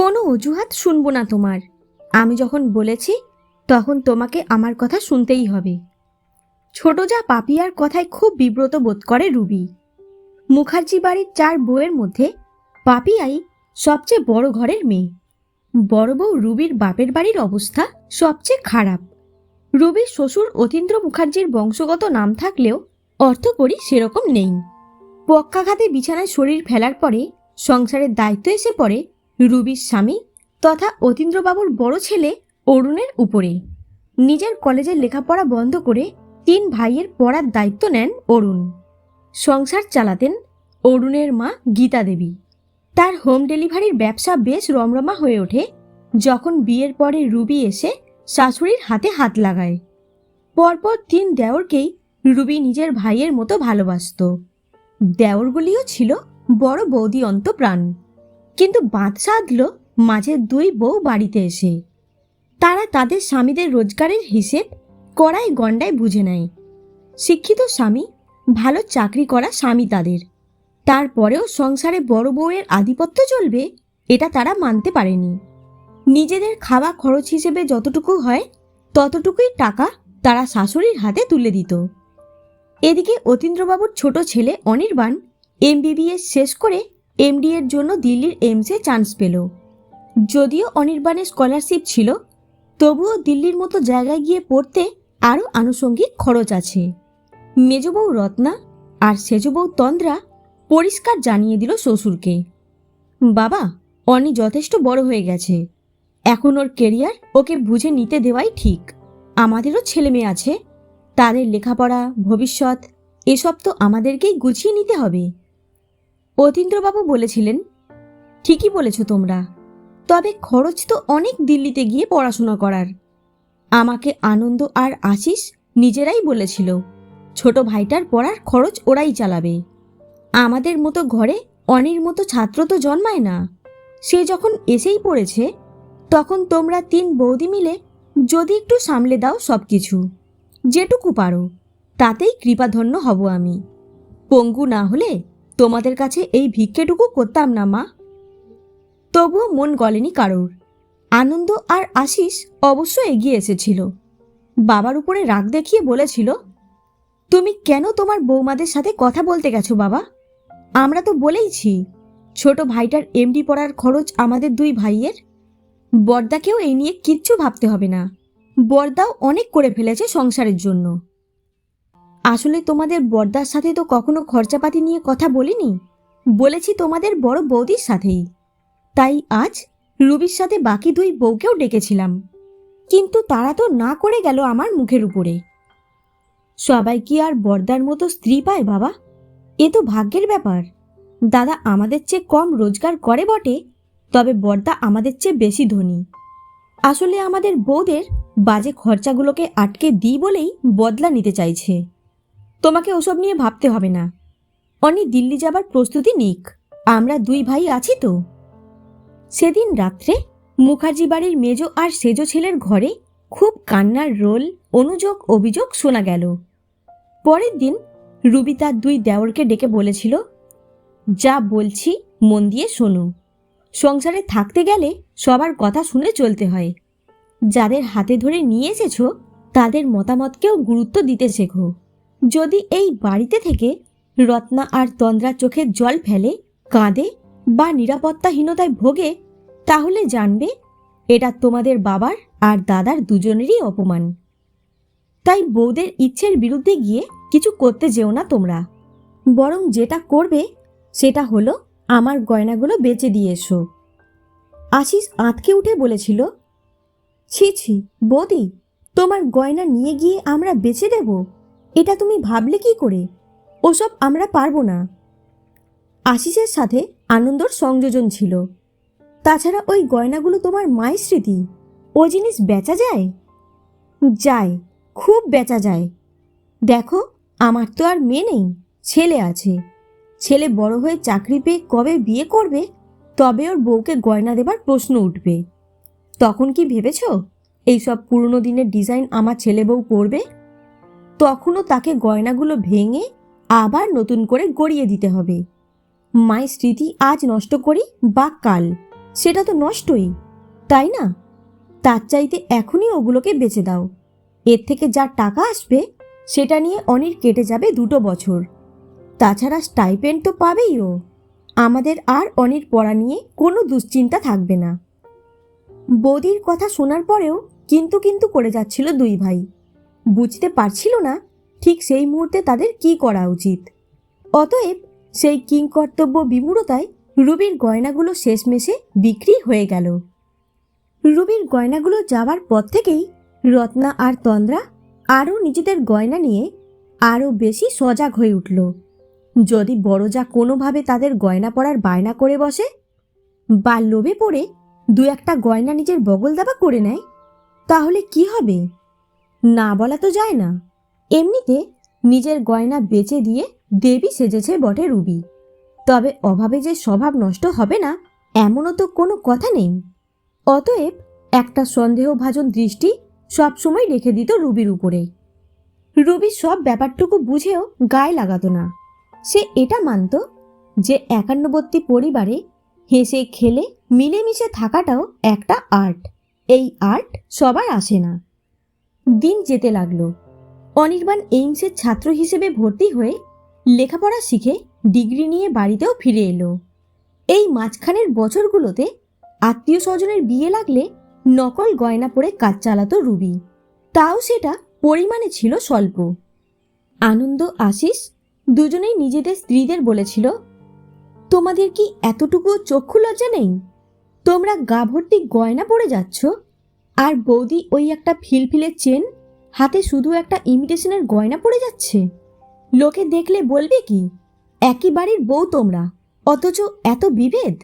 কোনো অজুহাত শুনব না তোমার। আমি যখন বলেছি, তখন তোমাকে আমার কথা শুনতেই হবে। ছোট যা পাপিয়ার কথায় খুব বিব্রত বোধ করে রুবি। মুখার্জি বাড়ির চার বউয়ের মধ্যে পাপিয়াই সবচেয়ে বড় ঘরের মেয়ে। বড় বউ রুবির বাপের বাড়ির অবস্থা সবচেয়ে খারাপ। রুবির শ্বশুর অতীন্দ্র মুখার্জির বংশগত নাম থাকলেও অর্থকরী সেরকম নেই। পক্ষাঘাতে বিছানায় শরীর ফেলার পরে সংসারের দায়িত্ব এসে পড়ে রুবির স্বামী তথা অতীন্দ্রবাবুর বড় ছেলে অরুণের উপরে নিজের কলেজের লেখাপড়া বন্ধ করে তিন ভাইয়ের পড়ার দায়িত্ব নেন অরুণ। সংসার চালাতেন অরুণের মা গীতা দেবী। তার হোম ডেলিভারির ব্যবসা বেশ রমরমা হয়ে ওঠে যখন বিয়ের পরে রুবি এসে শাশুড়ির হাতে হাত লাগায়। পরপর তিন দেওরকেই রুবি নিজের ভাইয়ের মতো ভালোবাসত। দেওরগুলিও ছিল বড় বৌদি অন্তপ্রাণ কিন্তু বাঁধ সাধল মাঝে দুই বউ বাড়িতে এসে। তারা তাদের স্বামীদের রোজগারের হিসেব কড়াই গণ্ডায় বুঝে নেয়। শিক্ষিত স্বামী, ভালো চাকরি করা স্বামী তাদের। তারপরেও সংসারে বড় বউয়ের আধিপত্য চলবে, এটা তারা মানতে পারেনি। নিজেদের খাওয়া খরচ হিসেবে যতটুকু হয়, ততটুকুই টাকা তারা শাশুড়ির হাতে তুলে দিত। এদিকে অতীন্দ্রবাবুর ছোট ছেলে অনির্বাণ, এমবিবিএস শেষ করে এমডি এর জন্য দিল্লির এইমসে চান্স পেল। যদিও অনির্বাণের স্কলারশিপ ছিল, তবুও দিল্লির মতো জায়গায় গিয়ে পড়তে আরও আনুষঙ্গিক খরচ আছে। মেজবউ রত্না আর সেজবউ তন্দ্রা পরিষ্কার জানিয়ে দিল শ্বশুরকে। বাবা, অনি যথেষ্ট বড় হয়ে গেছে। এখন ওর কেরিয়ার ওকে বুঝে নিতে দেওয়াই ঠিক। আমাদেরও ছেলে মেয়ে আছে। তাদের লেখাপড়া, ভবিষ্যৎ, এসব তো আমাদেরকেই গুছিয়ে নিতে হবে। অতীন্দ্রবাবু বলেছিলেন, ঠিকই বলেছ তোমরা, তবে খরচ তো অনেক দিল্লিতে গিয়ে পড়াশোনা করার। আমাকে আনন্দ আর আশিস নিজেরাই বলেছিল, ছোট ভাইটার পড়ার খরচ ওরাই চালাবে। আমাদের মতো ঘরে অনির মতো ছাত্র তো জন্মায় না। সে যখন এসেই পড়েছে, তখন তোমরা তিন বৌদি মিলে যদি একটু সামলে দাও সব কিছু যেটুকু পারো, তাতেই কৃপাধন্য হব আমি। পঙ্গু না হলে তোমাদের কাছে এই ভিক্ষেটুকু করতাম না, মা। তবুও মন গলেনি কারোর। আনন্দ আর আশিস অবশ্য এগিয়ে এসেছিল। বাবার উপরে রাগ দেখিয়ে বলেছিল, তুমি কেন তোমার বৌমাদের সাথে কথা বলতে গেছো, বাবা? আমরা তো বলেইছি, ছোট ভাইটার এমডি পড়ার খরচ আমাদের দুই ভাইয়ের। বর্দাকেও এই নিয়ে কিচ্ছু ভাবতে হবে না। বর্দাও অনেক করে ফেলেছে সংসারের জন্য। আসলে তোমাদের বর্দার সাথে তো কখনো খরচাপাতি নিয়ে কথা বলিনি? বলেছি তোমাদের বড় বৌদির সাথেই। তাই আজ রুবির সাথে বাকি দুই বউকেও ডেকেছিলাম। কিন্তু তারা তো না করে গেল আমার মুখের উপরে। সবাই কি আর বর্দার মতো স্ত্রী পায় বাবা? এ তো ভাগ্যের ব্যাপার। দাদা আমাদের চেয়ে কম রোজগার করে বটে, তবে বর্দা আমাদের চেয়ে বেশি ধনী। আসলে আমাদের বউদের বাজে খরচাগুলোকে আটকে দিই বলেই বদলা নিতে চাইছে। তোমাকে ওসব নিয়ে ভাবতে হবে না। অনি দিল্লি যাবার প্রস্তুতি নিক। আমরা দুই ভাই আছি তো। সেদিন রাত্রে মুখার্জি বাড়ির মেজো আর সেজো ছেলের ঘরে খুব কান্নার রোল, অনুযোগ, অভিযোগ শোনা গেল। পরের দিন রুবি তার দুই দেওরকে ডেকে বলেছিল, যা বলছি মন দিয়ে শোনো। সংসারে থাকতে গেলে সবার কথা শুনে চলতে হয়। যাদের হাতে ধরে নিয়ে এসেছ, তাদের মতামতকেও গুরুত্ব দিতে শেখো। যদি এই বাড়িতে থেকে রত্না আর তন্দ্রা চোখে জল ফেলে, কাঁদে বা নিরাপত্তাহীনতায় ভোগে, তাহলে জানবে এটা তোমাদের বাবার আর দাদার দুজনেরই অপমান। তাই বউদের ইচ্ছের বিরুদ্ধে গিয়ে কিছু করতে যেও না তোমরা। বরং যেটা করবে, সেটা হলো আমার গয়নাগুলো বেচে দিয়ে এসো। আশিস আঁতকে উঠে বলেছিল, ছি ছি, বৌদি, তোমার গয়না নিয়ে গিয়ে আমরা বেচে দেব? এটা তুমি ভাবলে কি করে? ওসব আমরা পারব না। আশিসের সাথে আনন্দর সংযোজন ছিল। তাছাড়া ওই গয়নাগুলো তোমার মায়ের স্মৃতি। ও জিনিস বেচা যায়? যায়, খুব বেচা যায়। দেখো, আমার তো আর মেয়ে নেই, ছেলে আছে। ছেলে বড় হয়ে চাকরি পেয়ে কবে বিয়ে করবে? তবে ওর বউকে গয়না দেবার প্রশ্ন উঠবে। তখন কি ভেবেছ? এইসব পুরনো দিনের ডিজাইন আমার ছেলে বউ পরবে তখনও তাকে গয়নাগুলো ভেঙে আবার নতুন করে গড়িয়ে দিতে হবে। মায়ের স্মৃতি আজ নষ্ট করি বা কাল, সেটা তো নষ্টই, তাই না? তার চাইতে এখনই ওগুলোকে বেচে দাও। এর থেকে যা টাকা আসবে, সেটা নিয়ে অনির কেটে যাবে দুটো বছর। তাছাড়া স্টাইপেন্ড তো পাবেই ও। আমাদের আর অনির পড়া নিয়ে কোনো দুশ্চিন্তা থাকবে না। বৌদির কথা শোনার পরেও কিন্তু কিন্তু করে যাচ্ছিল দুই ভাই। বুঝতে পারছিল না ঠিক সেই মুহূর্তে তাদের কি করা উচিত। অতএব সেই কিংকর্তব্য বিমূঢ়তায় রুবির গয়নাগুলো শেষমেশে বিক্রি হয়ে গেল। রুবির গয়নাগুলো যাবার পর থেকেই রত্না আর তন্দ্রা আরও নিজেদের গয়না নিয়ে আরও বেশি সজাগ হয়ে উঠল। যদি বড় যা কোনোভাবে তাদের গয়না পরার বায়না করে বসে বা লোভে পড়ে দু একটা গয়না নিজের বগল দাবা করে নেয়, তাহলে কি হবে? না বলা তো যায় না। এমনিতে নিজের গয়না বেচে দিয়ে দেবী সেজেছে বটে রুবি। তবে অভাবে যে স্বভাব নষ্ট হবে না, এমনও তো কোনো কথা নেই। অতএব একটা সন্দেহভাজন দৃষ্টি সবসময় রেখে দিত রুবির উপরে। রুবি সব ব্যাপারটুকু বুঝেও গায়ে লাগাতো না। সে এটা মানত যে একান্নবর্তী পরিবারে হেসে খেলে মিলেমিশে থাকাটাও একটা আর্ট। এই আর্ট সবার আসে না। দিন যেতে লাগল। অনির্বাণ এইমসের ছাত্র হিসেবে ভর্তি হয়ে লেখাপড়া শিখে ডিগ্রি নিয়ে বাড়িতেও ফিরে এলো। এই মাঝখানের বছরগুলোতে আত্মীয় স্বজনের বিয়ে লাগলে নকল গয়না পরে কাজ চালাতো রুবি। তাও সেটা পরিমাণে ছিল স্বল্প। আনন্দ, আশিস দুজনেই নিজেদের স্ত্রীদের বলেছিল, তোমাদের কি এতটুকু চক্ষু লজ্জা নেই? তোমরা গা ভর্তি গয়না পরে যাচ্ছ? আর বৌদি ওই একটা ফিলফিলে চেন, হাতে শুধু একটা ইমিটেশনের গয়না পড়ে যাচ্ছে। লোকে দেখলে বলবে কি, একই বাড়ির বউ তোমরা, অথচ এত বিভেদ?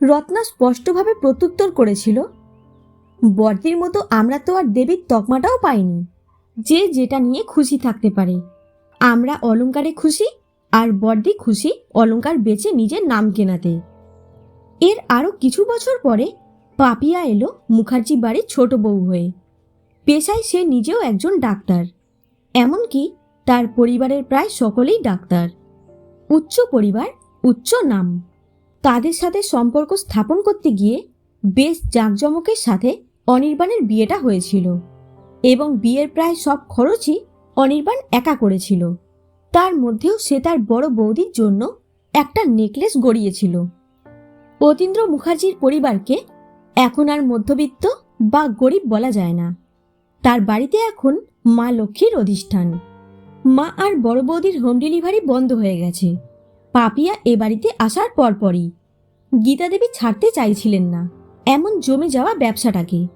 রত্না স্পষ্টভাবে প্রত্যুত্তর করেছিল, বর্দির মতো আমরা তো আর দেবীর তকমাটাও পাইনি, যে যেটা নিয়ে খুশি থাকতে পারে। আমরা অলংকারে খুশি আর বর্দি খুশি অলংকার বেচে নিজের নাম কেনাতে। এর আরও কিছু বছর পরে পাপিয়া এলো মুখার্জি বাড়ির ছোট বউ হয়ে। পেশায় সে নিজেও একজন ডাক্তার। এমনকি তার পরিবারের প্রায় সকলেই ডাক্তার। উচ্চ পরিবার, উচ্চ নাম। তাদের সাথে সম্পর্ক স্থাপন করতে গিয়ে বেশ জাঁকজমকের সাথে অনির্বাণের বিয়েটা হয়েছিল এবং বিয়ের প্রায় সব খরচই অনির্বাণ একা করেছিল। তার মধ্যেও সে তার বড় বৌদির জন্য একটা নেকলেস গড়িয়েছিল। অতীন্দ্র মুখার্জির পরিবারকে এখন আর মধ্যবিত্ত বা গরিব বলা যায় না। তার বাড়িতে এখন মা লক্ষ্মীর অধিষ্ঠান। মা আর বড় বৌদির হোম ডেলিভারি বন্ধ হয়ে গেছে। পাপিয়া এ বাড়িতে আসার পরপরই। গীতা দেবী ছাড়তে চাইছিলেন না। এমন জমে যাওয়া ব্যবসাটাকে।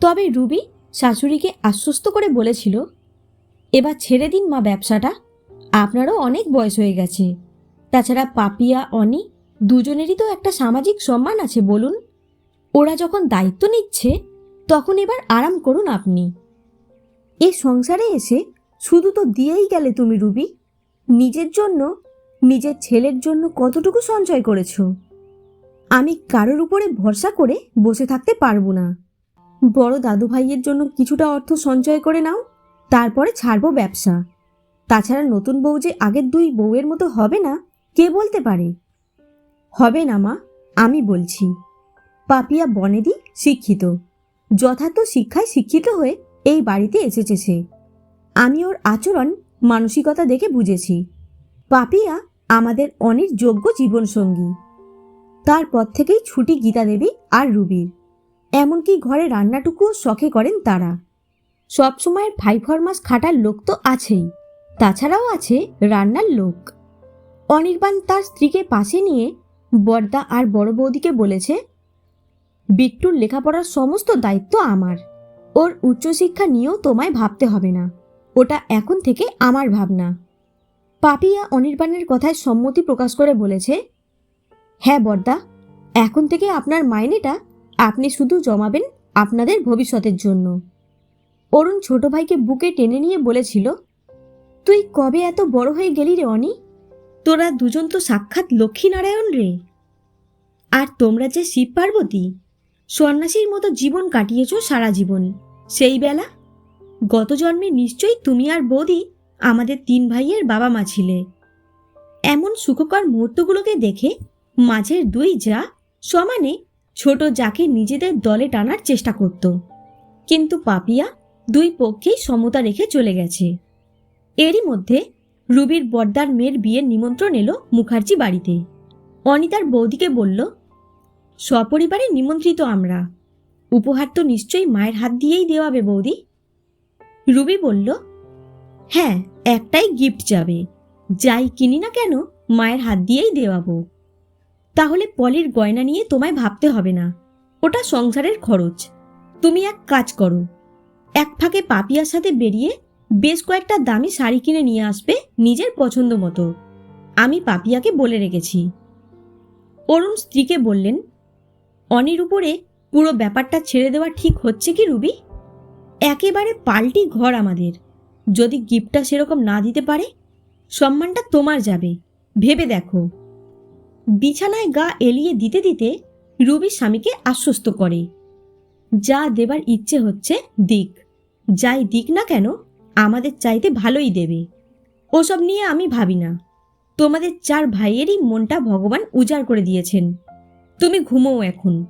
তবে রুবি শাশুড়িকে আশ্বস্ত করে বলেছিল, এবার ছেড়ে দিন মা ব্যবসাটা। আপনারও অনেক বয়স হয়ে গেছে। তাছাড়া পাপিয়া, অনি দুজনেরই তো একটা সামাজিক সম্মান আছে, বলুন। ওরা যখন দায়িত্ব নিচ্ছে, তখন এবার আরাম করুন আপনি। এ সংসারে এসে শুধু তো দিয়েই গেলে তুমি, রুবি। নিজের জন্য, নিজের ছেলের জন্য কতটুকু সঞ্চয় করেছ? আমি কারোর উপরে ভরসা করে বসে থাকতে পারব না। বড় দাদু ভাইয়ের জন্য কিছুটা অর্থ সঞ্চয় করে নাও, তারপরে ছাড়বো ব্যবসা। তাছাড়া নতুন বউ যে আগের দুই বউয়ের মতো হবে না, কে বলতে পারে? হবে না মা, আমি বলছি। পাপিয়া বনেদি শিক্ষিত। যথার্থ শিক্ষায় শিক্ষিত হয়ে এই বাড়িতে এসেছে সে। আমি ওর আচরণ, মানসিকতা দেখে বুঝেছি। পাপিয়া আমাদের অনেক যোগ্য জীবনসঙ্গী। তারপর থেকেই ছুটি গীতা দেবী আর রুবির। এমনকি ঘরে রান্নাটুকুও শখে করেন তারা। সবসময়ের ফাইভ ফরমাস খাটার লোক তো আছেই। তাছাড়াও আছে রান্নার লোক। অনির্বাণ তার স্ত্রীকে পাশে নিয়ে বর্দা আর বড় বৌদিকে বলেছে বিট্টুর লেখাপড়ার সমস্ত দায়িত্ব আমার। ওর উচ্চশিক্ষা নিয়েও তোমায় ভাবতে হবে না। ওটা এখন থেকে আমার ভাবনা। পাপিয়া অনির্বাণের কথায় সম্মতি প্রকাশ করে বলেছে হ্যাঁ বর্দা, এখন থেকে আপনার মাইনেটা আপনি শুধু জমাবেন আপনাদের ভবিষ্যতের জন্য। অরুণ ছোট ভাইকে বুকে টেনে নিয়ে বলেছিল, তুই কবে এত বড় হয়ে গেলি রে অনি? তোরা দুজন তো সাক্ষাৎ লক্ষ্মীনারায়ণ রে। আর তোমরা যে শিব পার্বতী সন্ন্যাসীর মতো জীবন কাটিয়েছ সারা জীবন। সেই বেলা গত জন্মে নিশ্চয়ই তুমি আর বৌদি আমাদের তিন ভাইয়ের বাবা মা ছিলে। এমন সুখকর মুহূর্তগুলোকে দেখে মাঝের দুই যা সমানে ছোট যাকে নিজেদের দলে টানার চেষ্টা করত। কিন্তু পাপিয়া দুই পক্ষেই সমতা রেখে চলে গেছে। এরই মধ্যে রুবির বর্দার মেয়ের বিয়ের নিমন্ত্রণ এলো মুখার্জি বাড়িতে। অনিতার বৌদিকে বলল সপরিবারে নিমন্ত্রিত আমরা। উপহার তো নিশ্চয়ই মায়ের হাত দিয়েই দেওয়াবে বৌদি। রুবি বলল হ্যাঁ একটাই গিফট যাবে। যাই কিনি না কেন, মায়ের হাত দিয়েই দেওয়াবো। তাহলে পলির গয়না নিয়ে তোমায় ভাবতে হবে না। ওটা সংসারের খরচ। তুমি এক কাজ করো। এক ফাঁকে পাপিয়ার সাথে বেরিয়ে বেশ কয়েকটা দামি শাড়ি কিনে নিয়ে আসবে নিজের পছন্দ মতো। আমি পাপিয়াকে বলে রেখেছি। অরুণ স্ত্রীকে বললেন অনির উপরে পুরো ব্যাপারটা ছেড়ে দেওয়া ঠিক হচ্ছে কি, রুবি? একেবারে পাল্টি ঘর আমাদের। যদি গিফটটা সেরকম না দিতে পারে, সম্মানটা তোমার যাবে। ভেবে দেখো। বিছানায় গা এলিয়ে দিতে দিতে রুবি স্বামীকে আশ্বস্ত করে। যা দেবার ইচ্ছে হচ্ছে দিক। যাই দিক না কেন, আমাদের চাইতে ভালোই দেবে। ওসব নিয়ে আমি ভাবি না। তোমাদের চার ভাইয়েরই মনটা ভগবান উজাড় করে দিয়েছেন। তুমি ঘুমোও এখন।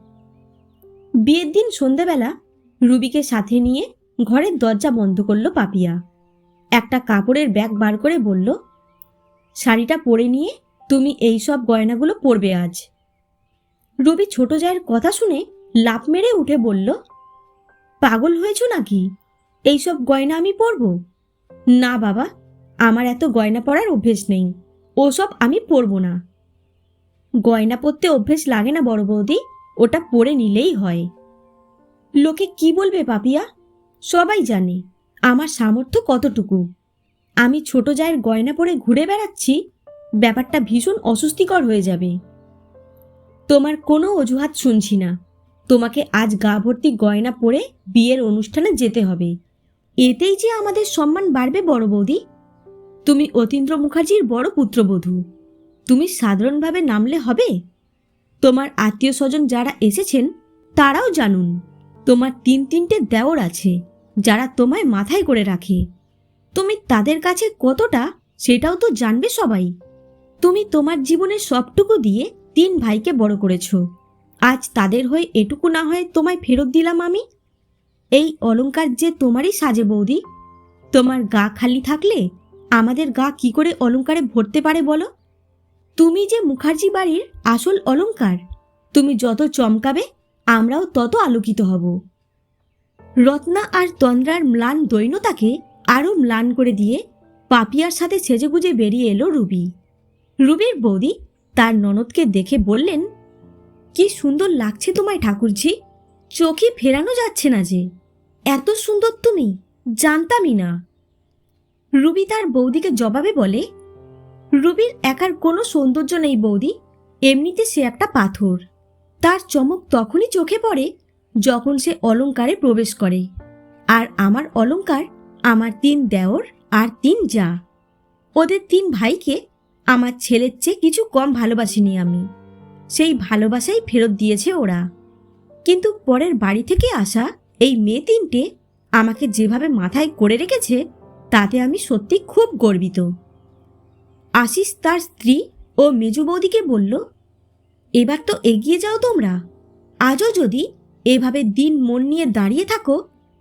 বিয়ের দিন সন্ধেবেলা রুবিকে সাথে নিয়ে ঘরের দরজা বন্ধ করল পাপিয়া। একটা কাপড়ের ব্যাগ বার করে বলল, শাড়িটা পরে নিয়ে তুমি এই সব গয়নাগুলো পরবে আজ। রবি ছোট জায়ের কথা শুনে লাফ মেরে উঠে বলল, পাগল হয়েছ নাকি? এইসব গয়না আমি পরব? না বাবা, আমার এত গয়না পরার অভ্যেস নেই। ওসব আমি পরব না। গয়না পরতে অভ্যেস লাগে না বড় বৌদি? ওটা পরে নিলেই হয়। লোকে কি বলবে পাপিয়া? সবাই জানে, আমার সামর্থ্য কতটুকু। আমি ছোট জায়ের গয়না পরে ঘুরে বেড়াচ্ছি, ব্যাপারটা ভীষণ অস্বস্তিকর হয়ে যাবে। তোমার কোনো অজুহাত শুনছি না। তোমাকে আজ গা ভর্তি গয়না পরে বিয়ের অনুষ্ঠানে যেতে হবে। এতেই যে আমাদের সম্মান বাড়বে বড় বৌদি। তুমি অতীন্দ্র মুখার্জির বড় পুত্রবধূ। তুমি সাধারণভাবে নামলে হবে? তোমার আত্মীয় স্বজন যারা এসেছেন, তারাও জানুন। তোমার তিন তিনটে দেওর আছে, যারা তোমায় মাথায় করে রাখে। তুমি তাদের কাছে কতটা, সেটাও তো জানবে সবাই। তুমি তোমার জীবনের সবটুকু দিয়ে তিন ভাইকে বড় করেছ। আজ তাদের হয়ে এটুকু না হয় তোমায় ফেরত দিলাম আমি? এই অলংকার যে তোমারই সাজে বৌদি। তোমার গা খালি থাকলে আমাদের গা কি করে অলংকারে ভরতে পারে বলো? তুমি যে মুখার্জি বাড়ির আসল অলঙ্কার তুমি যত চমকাবে, আমরাও তত আলোকিত হব। রত্না আর তন্দ্রার ম্লান দৈন্যতাকে আরও ম্লান করে দিয়ে পাপিয়ার সাথে সেজেগুজে বেরিয়ে এলো রুবি। রুবির বৌদি তার ননদকে দেখে বললেন, কি সুন্দর লাগছে তোমায় ঠাকুরজি চোখে ফেরানো যাচ্ছে না যে। এত সুন্দর তুমি, জানতামই না। রুবি তার বৌদিকে জবাবে বলে রুবির একার কোনো সৌন্দর্য নেই বৌদি। এমনিতে সে একটা পাথর। তার চমক তখনই চোখে পড়ে যখন সে অলংকারে প্রবেশ করে। আর আমার অলংকার আমার তিন দেওর আর তিন যা। ওদের তিন ভাইকে আমার ছেলের চেয়ে কিছু কম ভালোবাসিনি আমি। সেই ভালোবাসাই ফেরত দিয়েছে ওরা। কিন্তু পরের বাড়ি থেকে আসা এই মেয়ে তিনটে আমাকে যেভাবে মাথায় করে রেখেছে, তাতে আমি সত্যি খুব গর্বিত। আশিস তার স্ত্রী ও মেজু বৌদিকে বলল, এবার তো এগিয়ে যাও তোমরা। আজও যদি এভাবে দিন মন নিয়ে দাঁড়িয়ে থাকো,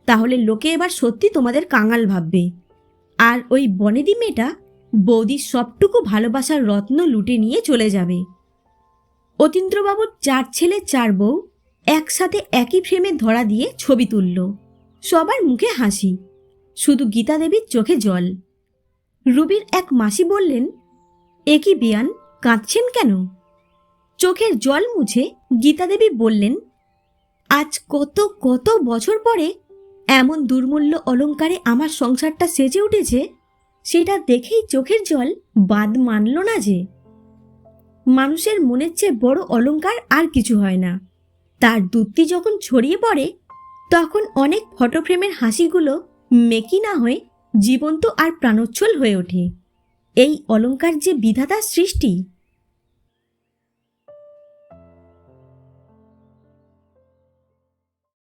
তাহলে লোকে এবার সত্যি তোমাদের কাঙাল ভাববে। আর ওই বনেদি মেয়েটা বৌদির সবটুকু ভালোবাসার রত্ন লুটে নিয়ে চলে যাবে। অতীন্দ্রবাবুর চার ছেলে, চার বউ একসাথে একই ফ্রেমে ধরা দিয়ে ছবি তুলল। সবার মুখে হাসি, শুধু গীতা দেবীর চোখে জল। রুবির এক মাসি বললেন এ কি বিয়ান, কাঁদছেন কেন? চোখের জল মুছে গীতা দেবী বললেন, আজ কত কত বছর পরে এমন দুর্মূল্য অলংকারে আমার সংসারটা সেজে উঠেছে, সেটা দেখেই চোখের জল বাদ মানল না যে। মানুষের মনের চেয়ে বড় অলংকার আর কিছু হয় না। তার দুত্তি যখন ছড়িয়ে পড়ে, তখন অনেক ফটোফ্রেমের হাসিগুলো মেকি না হয়ে জীবন্ত আর প্রাণোচ্ছল হয়ে ওঠে। এই অলঙ্কার যে বিধাতার সৃষ্টি